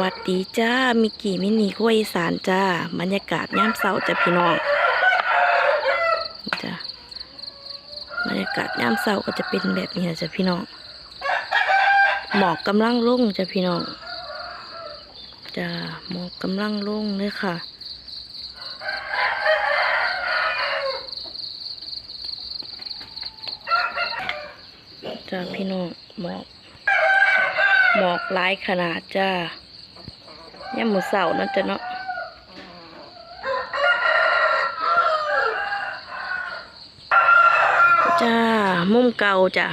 วัสดีจ้า มิกกี้มินีขั้วอีสานจ้า บรรยากาศย่ามเช้าจ้ะพี่น้องจ้าบรรยากาศย่ามเช้าก็จะเป็นแบบนี้จ้ะพี่น้อง หมอกกำลังลงจ้ะพี่น้องจ้าหมอกกำลังลงเลยค่ะ จ้าพี่น้องหมอกหมอกหลายขนาดจ้า ย่ามมือเสานั่นจะเนาะจ้า มุมเก่าจ้ะ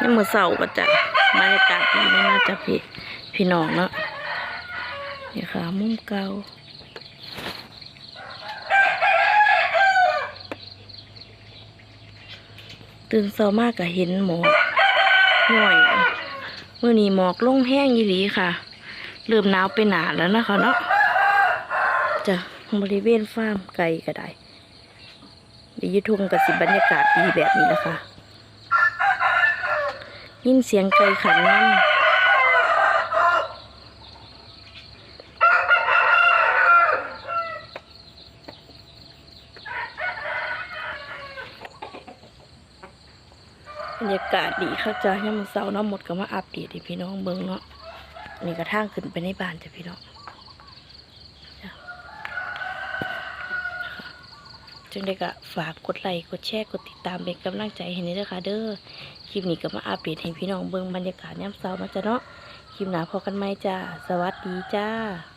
ย่ามมือเสาก็จ้ะบรรยากาศดีแน่นะจ้ะพี่พี่น้องเนาะนี่ค่ะ มุมเก่าตื่นเช้ามากก็เห็นหมอกหน่อยเมื่อนี้หมอกลงแห้งยีหลีค่ะ เริ่มหนาวไปหนาแล้วนะคะเนาะจะบริเวณฟาร์มไก่ก็ได้ดียุทงกับสิบรรยากาศดีแบบนี้นะคะยินเสียงไก่ขันนั่นบรรยากาศดีค่ะจ้าย่ามมื้อเสาร์เนาะหมดก็มาอัปเดตให้พี่น้องเบิ่งเนาะ นี่กระทั่งขึ้นไปในบ้านจ้ะพี่น้องจึงได้ก็ฝากกดไลค์กดแชร์กดติดตามเป็นกำลังใจให้นี่ด้วยค่ะเด้อคลิปนี้ก็มาอัปเดตให้พี่น้องเบิ่งบรรยากาศย่ำเช้ามาจ้ะเนาะคลิปหน้าพอกันไหมจ้าสวัสดีจ้า